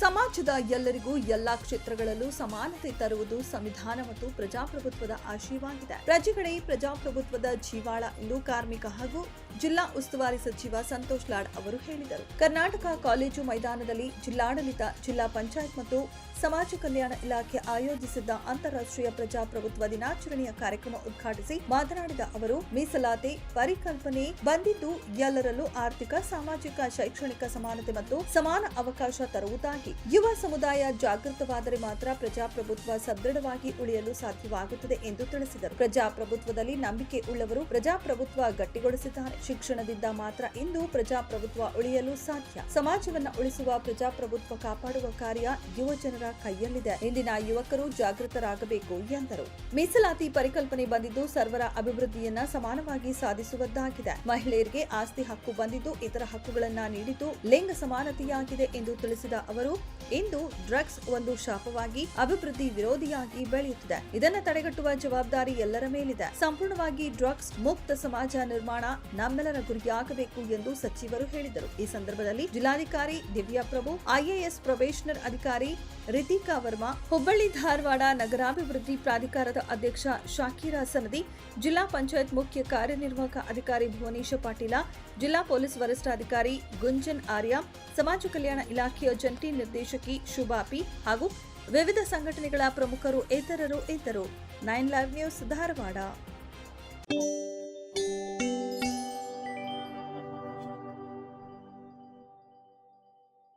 ಸಮಾಜದ ಎಲ್ಲರಿಗೂ ಎಲ್ಲಾ ಕ್ಷೇತ್ರಗಳಲ್ಲೂ ಸಮಾನತೆ ತರುವುದು ಸಂವಿಧಾನ ಮತ್ತು ಪ್ರಜಾಪ್ರಭುತ್ವದ ಆಶಯವಾಗಿದೆ. ಪ್ರಜೆಗಳೇ ಪ್ರಜಾಪ್ರಭುತ್ವದ ಜೀವಾಳ ಎಂದು ಕಾರ್ಮಿಕ ಹಾಗೂ ಜಿಲ್ಲಾ ಉಸ್ತುವಾರಿ ಸಚಿವ ಸಂತೋಷ್ ಲಾಡ್ ಅವರು ಹೇಳಿದರು. ಕರ್ನಾಟಕ ಕಾಲೇಜು ಮೈದಾನದಲ್ಲಿ ಜಿಲ್ಲಾಡಳಿತ, ಜಿಲ್ಲಾ ಪಂಚಾಯತ್ ಮತ್ತು ಸಮಾಜ ಕಲ್ಯಾಣ ಇಲಾಖೆ ಆಯೋಜಿಸಿದ್ದ ಅಂತಾರಾಷ್ಟ್ರೀಯ ಪ್ರಜಾಪ್ರಭುತ್ವ ದಿನಾಚರಣೆಯ ಕಾರ್ಯಕ್ರಮ ಉದ್ಘಾಟಿಸಿ ಮಾತನಾಡಿದ ಅವರು, ಮೀಸಲಾತಿ, ಪರಿಕಲ್ಪನೆ ಬಂದಿದ್ದು ಎಲ್ಲರಲ್ಲೂ ಆರ್ಥಿಕ, ಸಾಮಾಜಿಕ, ಶೈಕ್ಷಣಿಕ ಸಮಾನತೆ ಮತ್ತು ಸಮಾನ ಅವಕಾಶ ತರುವುದಾಗಿ ಯುವ ಸಮುದಾಯ ಜಾಗೃತವಾದರೆ ಮಾತ್ರ ಪ್ರಜಾಪ್ರಭುತ್ವ ಸದೃಢವಾಗಿ ಉಳಿಯಲು ಸಾಧ್ಯವಾಗುತ್ತದೆ ಎಂದು ತಿಳಿಸಿದರು. ಪ್ರಜಾಪ್ರಭುತ್ವದಲ್ಲಿ ನಂಬಿಕೆ ಉಳ್ಳವರು ಪ್ರಜಾಪ್ರಭುತ್ವ ಗಟ್ಟಿಗೊಳಿಸಿದ್ದಾರೆ. ಶಿಕ್ಷಣದಿಂದ ಮಾತ್ರ ಇಂದು ಪ್ರಜಾಪ್ರಭುತ್ವ ಉಳಿಯಲು ಸಾಧ್ಯ. ಸಮಾಜವನ್ನು ಉಳಿಸುವ ಪ್ರಜಾಪ್ರಭುತ್ವ ಕಾಪಾಡುವ ಕಾರ್ಯ ಯುವ ಜನರ ಕೈಯಲ್ಲಿದೆ. ಇಂದಿನ ಯುವಕರು ಜಾಗೃತರಾಗಬೇಕು ಎಂದರು. ಮೀಸಲಾತಿ ಪರಿಕಲ್ಪನೆ ಬಂದಿದ್ದು ಸರ್ವರ ಅಭಿವೃದ್ಧಿಯನ್ನ ಸಮಾನವಾಗಿ ಸಾಧಿಸುವುದಾಗಿದೆ. ಮಹಿಳೆಯರಿಗೆ ಆಸ್ತಿ ಹಕ್ಕು ಬಂದಿದ್ದು ಇತರ ಹಕ್ಕುಗಳನ್ನ ನೀಡಿದ್ದು ಲಿಂಗ ಸಮಾನತೆಯಾಗಿದೆ ಎಂದು ತಿಳಿಸಿದ ಅವರು ಇಂದು ಡ್ರಗ್ಸ್ ಒಂದು ಶಾಪವಾಗಿ ಅಭಿವೃದ್ಧಿ ವಿರೋಧಿಯಾಗಿ ಬೆಳೆಯುತ್ತಿದೆ. ಇದನ್ನು ತಡೆಗಟ್ಟುವ ಜವಾಬ್ದಾರಿ ಎಲ್ಲರ ಮೇಲಿದೆ. ಸಂಪೂರ್ಣವಾಗಿ ಡ್ರಗ್ಸ್ ಮುಕ್ತ ಸಮಾಜ ನಿರ್ಮಾಣ ನಮ್ಮೆಲ್ಲರ ಗುರಿಯಾಗಬೇಕು ಎಂದು ಸಚಿವರು ಹೇಳಿದರು. ಈ ಸಂದರ್ಭದಲ್ಲಿ ಜಿಲ್ಲಾಧಿಕಾರಿ ದಿವ್ಯಾ ಪ್ರಭು, ಐಎಎಸ್ ಪ್ರೊಬೇಷನರ್ ಅಧಿಕಾರಿ ರಿತಿಕಾ ವರ್ಮಾ, ಹುಬ್ಬಳ್ಳಿ ಧಾರವಾಡ ನಗರಾಭಿವೃದ್ಧಿ ಪ್ರಾಧಿಕಾರದ ಅಧ್ಯಕ್ಷ ಶಾಕೀರಾ ಸನದಿ, ಜಿಲ್ಲಾ ಪಂಚಾಯತ್ ಮುಖ್ಯ ಕಾರ್ಯನಿರ್ವಾಹಕ ಅಧಿಕಾರಿ ಭುವನೇಶ ಪಾಟೀಲ, ಜಿಲ್ಲಾ ಪೊಲೀಸ್ ವರಿಷ್ಠಾಧಿಕಾರಿ ಗುಂಜನ್ ಆರ್ಯ, ಸಮಾಜ ಕಲ್ಯಾಣ ಇಲಾಖೆಯ ಜಂಟಿ ನಿರ್ದೇಶಕಿ ಶುಭಾಪಿ ಹಾಗೂ ವಿವಿಧ ಸಂಘಟನೆಗಳ ಪ್ರಮುಖರು ಇತರರು ಇದ್ದರು. Nine live news Dharwad.